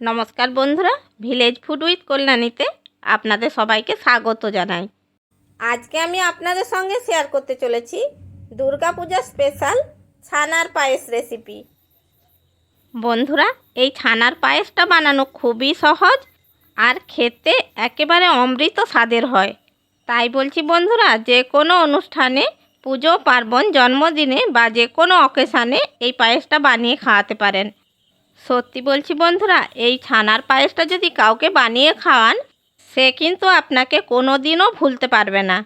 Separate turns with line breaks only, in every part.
নমস্কার বন্ধুরা village food with কল্যাণীতে আপনাদের সবাইকে স্বাগত জানাই। আজকে আমি আপনাদের সঙ্গে শেয়ার করতে চলেছি দুর্গাপূজা স্পেশাল ছানার পায়েস রেসিপি বন্ধুরা, এই ছানার পায়েসটা বানানো খুবই সহজ আর খেতে একেবারে অমৃত স্বাদের হয়। তাই বলছি বন্ধুরা, যে কোনো অনুষ্ঠানে, পুজো, পার্বণ, জন্মদিনে বা যে কোনো অকেশানে এই পায়েসটা বানিয়ে খাওয়াতে পারেন। সত্যি বলছি বন্ধুরা, এই ছানার পায়েসটা যদি কাউকে বানিয়ে খাওয়ান, সে কিন্তু আপনাকে কোনো দিনও ভুলতে পারবে না।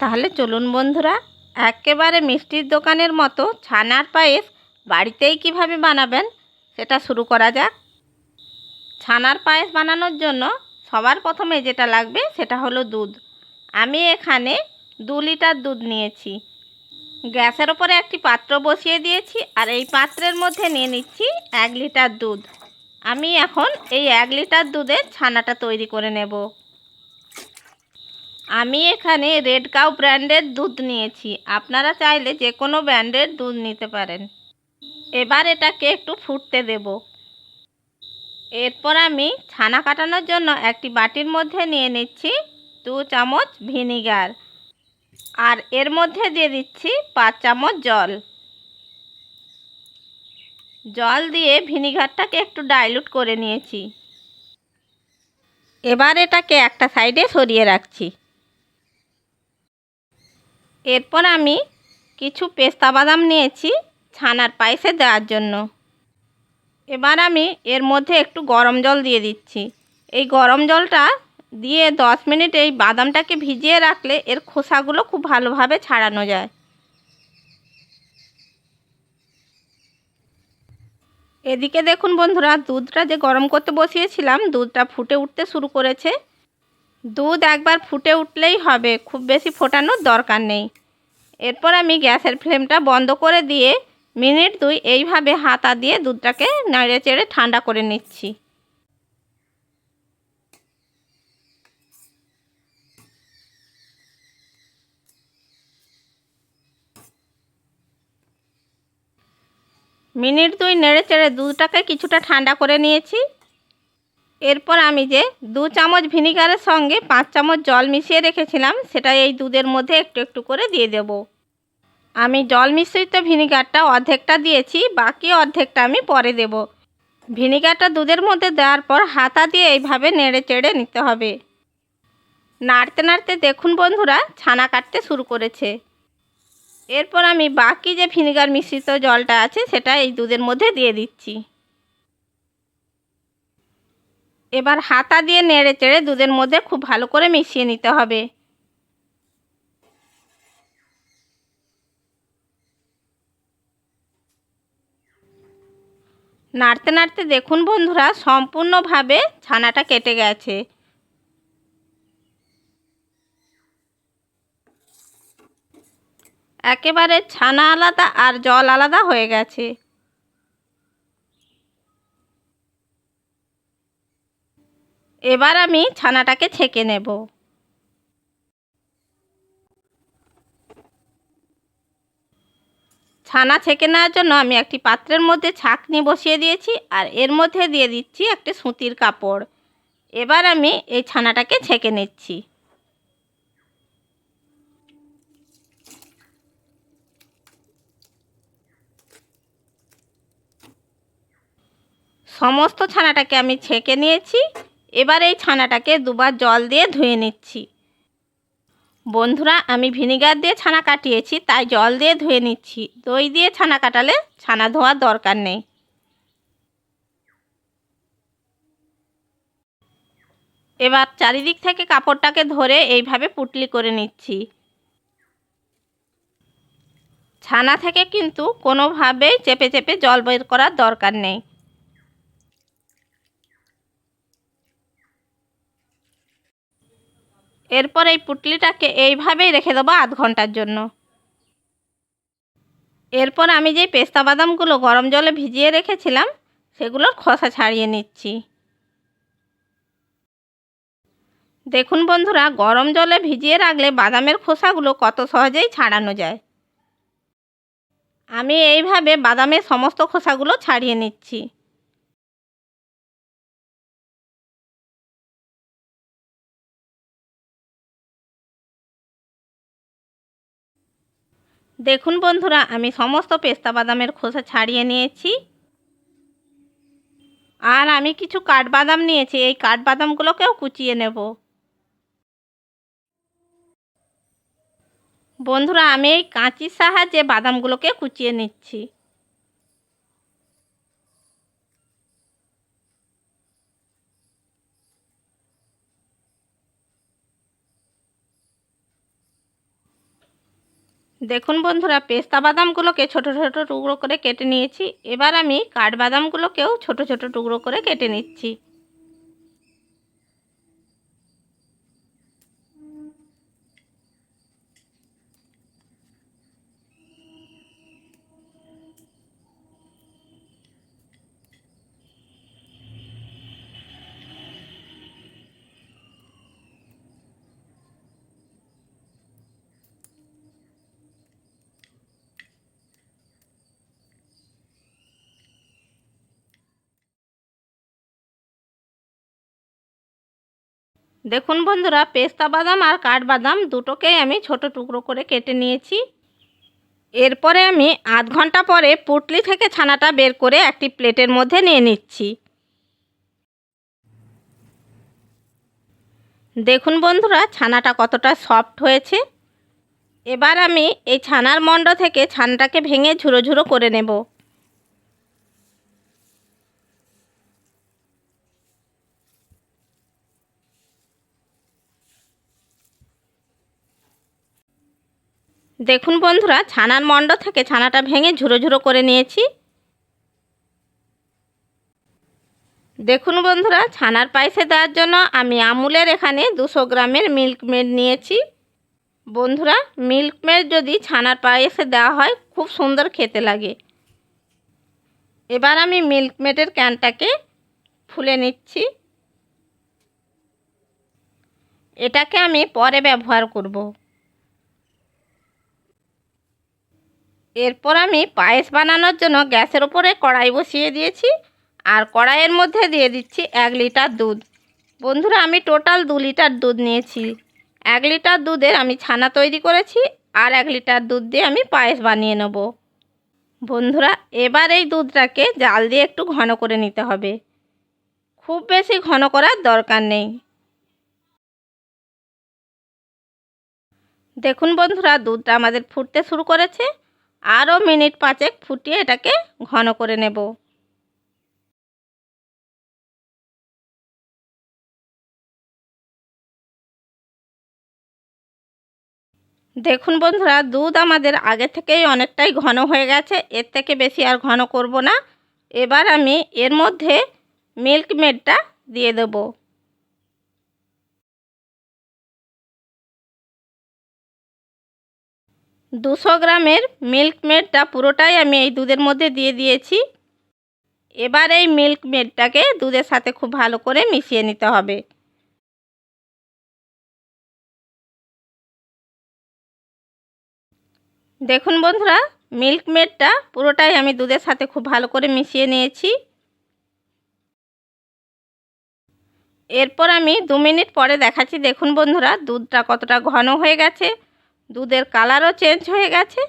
তাহলে চলুন বন্ধুরা, একেবারে মিষ্টির দোকানের মতো ছানার পায়েস বাড়িতেই কীভাবে বানাবেন, সেটা শুরু করা যাক। ছানার পায়েস বানানোর জন্য সবার প্রথমে যেটা লাগবে সেটা হলো দুধ। আমি এখানে দু লিটার দুধ নিয়েছি। গ্যাসের ওপরে একটি পাত্র বসিয়ে দিয়েছি আর এই পাত্রের মধ্যে নিয়ে নিচ্ছি এক লিটার দুধ। আমি এখন এই এক লিটার দুধের ছানাটা তৈরি করে নেব। আমি এখানে রেড কাউ ব্র্যান্ডের দুধ নিয়েছি। আপনারা চাইলে যে কোনো ব্র্যান্ডের দুধ নিতে পারেন। এবার এটাকে একটু ফুটতে দেব। এরপর আমি ছানা কাটানোর জন্য একটি বাটির মধ্যে নিয়ে নিচ্ছি দু চামচ ভিনিগার। আর এর মধ্যে দিয়ে দিচ্ছি পাঁচ চামচ জল। জল দিয়ে ভিনিগারটাকে একটু ডাইলুট করে নিয়েছি। এবার এটাকে একটা সাইডে সরিয়ে রাখছি। এরপর আমি কিছু পেস্তা বাদাম নিয়েছি ছানার পায়েসে দেওয়ার জন্য। এবার আমি এর মধ্যে একটু গরম জল দিয়ে দিচ্ছি। এই গরম জলটা দিয়ে দশ মিনিট এই বাদামটাকে ভিজিয়ে রাখলে এর খোসাগুলো খুব ভালোভাবে ছাড়ানো যায়। এদিকে দেখুন বন্ধুরা, দুধটা যে গরম করতে বসিয়েছিলাম, দুধটা ফুটে উঠতে শুরু করেছে। দুধ একবার ফুটে উঠলেই হবে, খুব বেশি ফোটানোর দরকার নেই। এরপর আমি গ্যাসের ফ্লেমটা বন্ধ করে দিয়ে মিনিট দুই এইভাবে হাতা দিয়ে দুধটাকে নাড়ে চেড়ে ঠান্ডা করে নিচ্ছি। মিনিট দুই নেড়ে চেড়ে দুধটাকে কিছুটা ঠান্ডা করে নিয়েছি। এরপর আমি যে দু চামচ ভিনিগারের সঙ্গে পাঁচ চামচ জল মিশিয়ে রেখেছিলাম সেটা এই দুধের মধ্যে একটু একটু করে দিয়ে দেব। আমি জল মিশ্রিত ভিনিগারটা অর্ধেকটা দিয়েছি, বাকি অর্ধেকটা আমি পরে দেব। ভিনিগারটা দুধের মধ্যে দেওয়ার পর হাতা দিয়ে এইভাবে নেড়ে চেড়ে নিতে হবে। নাড়তে নাড়তে দেখুন বন্ধুরা, ছানা কাটতে শুরু করেছে। এরপর আমি বাকি যে ভিনিগার মিশ্রিত জলটা আছে সেটা এই দুধের মধ্যে দিয়ে দিচ্ছি। এবার হাতা দিয়ে নেড়ে চেড়ে দুধের মধ্যে খুব ভালো করে মিশিয়ে নিতে হবে। নাড়তে নাড়তে দেখুন বন্ধুরা, সম্পূর্ণভাবে ছানাটা কেটে গেছে। একেবারে ছানা আলাদা আর জল আলাদা হয়ে গেছে। এবার আমি ছানাটাকে ছেঁকে নেব। ছানা ছেঁকে নেওয়ার জন্য আমি একটি পাত্রের মধ্যে ছাঁকনি বসিয়ে দিয়েছি আর এর মধ্যে দিয়ে দিচ্ছি একটি সুতির কাপড়। এবার আমি এই ছানাটাকে ছেঁকে নিচ্ছি। সমস্ত ছানাটাকে আমি ছেঁকে নিয়েছি। এবার এই ছানাটাকে দুবার জল দিয়ে ধুয়ে নিচ্ছি। বন্ধুরা, আমি ভিনিগার দিয়ে ছানা কাটিয়েছি, তাই জল দিয়ে ধুয়ে নিচ্ছি। দই দিয়ে ছানা কাটালে ছানা ধোয়ার দরকার নেই। এবার চারিদিক থেকে কাপড়টাকে ধরে এইভাবে পুটলি করে নিচ্ছি। ছানা থেকে কিন্তু কোনোভাবেই চেপে চেপে জল বের করার দরকার নেই। এরপর এই পুটলিটাকে এইভাবেই রেখে দেবো আধ ঘণ্টার জন্য। এরপর আমি যেই পেস্তা বাদামগুলো গরম জলে ভিজিয়ে রেখেছিলাম, সেগুলোর খোসা ছাড়িয়ে নিচ্ছি। দেখুন বন্ধুরা, গরম জলে ভিজিয়ে রাখলে বাদামের খোসাগুলো কত সহজেই ছাড়ানো যায়। আমি এইভাবে বাদামের সমস্ত খোসাগুলো ছাড়িয়ে নিচ্ছি। দেখুন বন্ধুরা, আমি সমস্ত পেস্তা বাদামের খোসা ছাড়িয়ে নিয়েছি। আর আমি কিছু কাঠবাদাম নিয়েছি, এই কাঠবাদামগুলোকেও কুচিয়ে নেব। বন্ধুরা, আমি এই কাঁচির সাহায্যে বাদামগুলোকে কুচিয়ে নিচ্ছি। দেখুন বন্ধুরা, পেস্তা বাদামগুলোকে ছোট ছোট টুকরো করে কেটে নিয়েছি। এবার আমি কাঠবাদামগুলোকেও ছোট ছোট টুকরো করে কেটে নিচ্ছি। দেখুন বন্ধুরা, পেস্তা বাদাম আর কাঠবাদাম দুটোকেই আমি ছোট টুকরো করে কেটে নিয়েছি। এরপরে আমি আধ ঘণ্টা পরে পুটলি থেকে ছানাটা বের করে একটি প্লেটের মধ্যে নিয়ে নিচ্ছি। দেখুন বন্ধুরা, ছানাটা কতটা সফট হয়েছে। এবার আমি এই ছানার মণ্ড থেকে ছানাটাকে ভেঙে ঝুরো ঝুরো করে নেব। দেখুন বন্ধুরা, ছানার মণ্ড থেকে ছানাটা ভেঙে ঝুরো ঝুরো করে নিয়েছি। দেখুন বন্ধুরা, ছানার পায়েসে দেওয়ার জন্য আমি আমুলের এখানে দুশো গ্রামের মিল্ক মেড নিয়েছি। বন্ধুরা মিল্ক মেড যদি ছানার পায়েসে দেওয়া হয়, খুব সুন্দর খেতে লাগে। এবার আমি মিল্ক মেডের ক্যানটাকে ফুলে নিচ্ছি। এটাকে আমি পরে ব্যবহার করব। এরপর আমি পায়েস বানানোর জন্য গ্যাসের ওপরে কড়াই বসিয়ে দিয়েছি আর কড়াইয়ের মধ্যে দিয়ে দিচ্ছি এক লিটার দুধ। বন্ধুরা, আমি টোটাল দু লিটার দুধ নিয়েছি। এক লিটার দুধের আমি ছানা তৈরি করেছি আর এক লিটার দুধ দিয়ে আমি পায়েস বানিয়ে নেব। বন্ধুরা, এবার এই দুধটাকে জাল দিয়ে একটু ঘন করে নিতে হবে। খুব বেশি ঘন করার দরকার নেই। দেখুন বন্ধুরা, দুধটা আমাদের ফুটতে শুরু করেছে। আরও মিনিট পাঁচেক ফুটিয়ে এটাকে ঘন করে নেব। দেখুন বন্ধুরা, দুধ আমাদের আগে থেকেই অনেকটাই ঘন হয়ে গেছে, এর থেকে বেশি আর ঘন করব না। এবার আমি এর মধ্যে মিল্ক মেডটা দিয়ে দেব। দুশো গ্রামের মিল্ক মেডটা পুরোটাই আমি এই দুধের মধ্যে দিয়ে দিয়েছি। এবার এই মিল্ক মেডটাকে দুধের সাথে খুব ভালো করে মিশিয়ে নিতে হবে। দেখুন বন্ধুরা মিল্ক মেডটা পুরোটাই আমি দুধের সাথে খুব ভালো করে মিশিয়ে নিয়েছি। এরপর আমি দু মিনিট পরে দেখাচ্ছি, দেখুন বন্ধুরা, দুধটা কতটা ঘন হয়ে গেছে। দুধের কালারও চেঞ্জ হয়ে গেছে।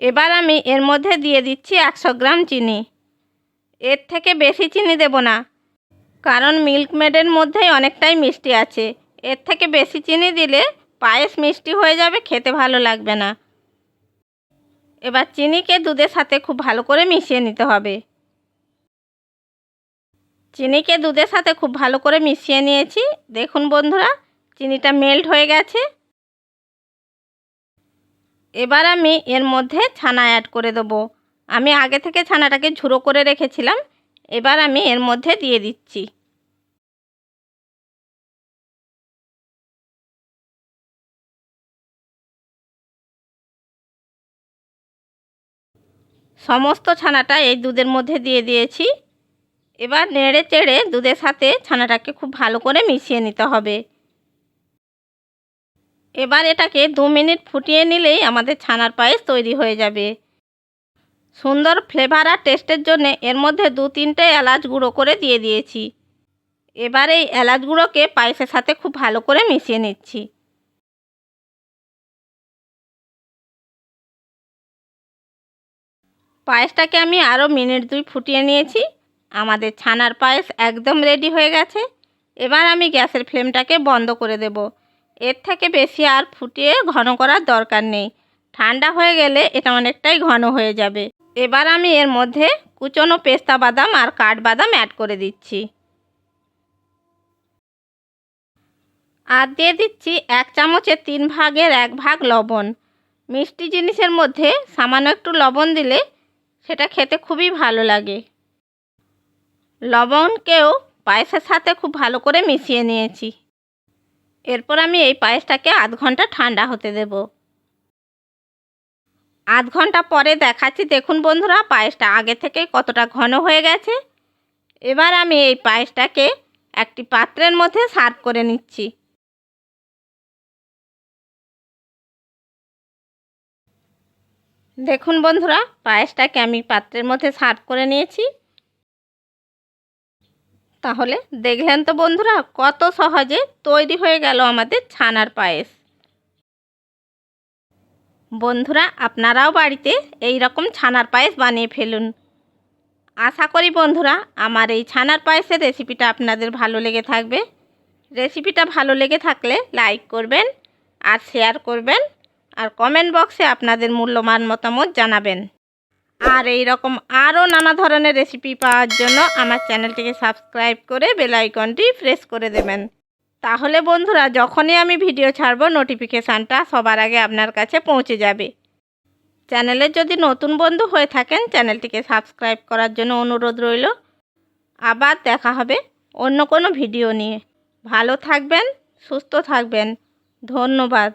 এবার আমি এর মধ্যে দিয়ে দিচ্ছি একশো গ্রাম চিনি। এর থেকে বেশি চিনি দেব না, কারণ মিল্ক মেডের মধ্যেই অনেকটাই মিষ্টি আছে। এর থেকে বেশি চিনি দিলে পায়েস মিষ্টি হয়ে যাবে, খেতে ভালো লাগবে না। এবার চিনিকে দুধের সাথে খুব ভালো করে মিশিয়ে নিতে হবে। চিনিকে দুধের সাথে খুব ভালো করে মিশিয়ে নিয়েছি। দেখুন বন্ধুরা চিনিটা মেল্ট হয়ে গেছে। এবার আমি এর মধ্যে ছানা অ্যাড করে দেবো। আমি আগে থেকে ছানাটাকে ঝুড়ো করে রেখেছিলাম। এবার আমি এর মধ্যে দিয়ে দিচ্ছি। সমস্ত ছানাটা এই দুধের মধ্যে দিয়ে দিয়েছি। এবার নেড়ে চেড়ে দুধের সাথে ছানাটাকে খুব ভালো করে মিশিয়ে নিতে হবে। এবার এটাকে দু মিনিট ফুটিয়ে নিলেই আমাদের ছানার পায়েস তৈরি হয়ে যাবে। সুন্দর ফ্লেভার আর টেস্টের জন্য এর মধ্যে দু তিনটে এলাচ গুঁড়ো করে দিয়ে দিয়েছি। এবার এই এলাচ গুঁড়োকে পায়েসের সাথে খুব ভালো করে মিশিয়ে নিচ্ছি। পায়েসটাকে আমি আরও মিনিট দুই ফুটিয়ে নিয়েছি। আমাদের ছানার পায়েস একদম রেডি হয়ে গেছে। এবার আমি গ্যাসের ফ্লেমটাকে বন্ধ করে দেবো। এর থেকে বেশি আর ফুটিয়ে ঘন করার দরকার নেই। ঠান্ডা হয়ে গেলে এটা অনেকটাই ঘন হয়ে যাবে। এবার আমি এর মধ্যে কুচনো পেস্তা বাদাম আর কাঠবাদাম অ্যাড করে দিচ্ছি। আর দিয়ে দিচ্ছি এক চামচের তিন ভাগের এক ভাগ লবণ। মিষ্টি জিনিসের মধ্যে সামান্য একটু লবণ দিলে সেটা খেতে খুবই ভালো লাগে। লবণকেও পায়েসের সাথে খুব ভালো করে মিশিয়ে নিয়েছি। এরপর আমি এই পায়েসটাকে আধ ঘণ্টা ঠান্ডা হতে দেব। আধ ঘণ্টা পরে দেখাচ্ছি, দেখুন বন্ধুরা, পায়েসটা আগে থেকে কতটা ঘন হয়ে গেছে। এবার আমি এই পায়েসটাকে একটি পাত্রের মধ্যে সার্ভ করে নিচ্ছি। দেখুন বন্ধুরা, পায়েসটাকে আমি পাত্রের মধ্যে সার্ভ করে নিয়েছি। তাহলে দেখলেন তো বন্ধুরা, কত সহজে তৈরি হয়ে গেল আমাদের ছানার পায়েস। বন্ধুরা, আপনারাও বাড়িতে এই রকম ছানার পায়েস বানিয়ে ফেলুন। আশা করি বন্ধুরা, আমার এই ছানার পায়েসের রেসিপিটা আপনাদের ভালো লেগে থাকবে। রেসিপিটা ভালো লেগে থাকলে লাইক করবেন আর শেয়ার করবেন আর কমেন্ট বক্সে আপনাদের মূল্যবান মতামত জানাবেন। আর এই রকম আরও নানা ধরনের রেসিপি পাওয়ার জন্য আমার চ্যানেলটিকে সাবস্ক্রাইব করে বেল আইকনটি প্রেস করে দেবেন। তাহলে বন্ধুরা, যখনই আমি ভিডিও ছাড়ব নোটিফিকেশানটা সবার আগে আপনার কাছে পৌঁছে যাবে। চ্যানেলের যদি নতুন বন্ধু হয়ে থাকেন, চ্যানেলটিকে সাবস্ক্রাইব করার জন্য অনুরোধ রইল। আবার দেখা হবে অন্য কোনো ভিডিও নিয়ে। ভালো থাকবেন, সুস্থ থাকবেন। ধন্যবাদ।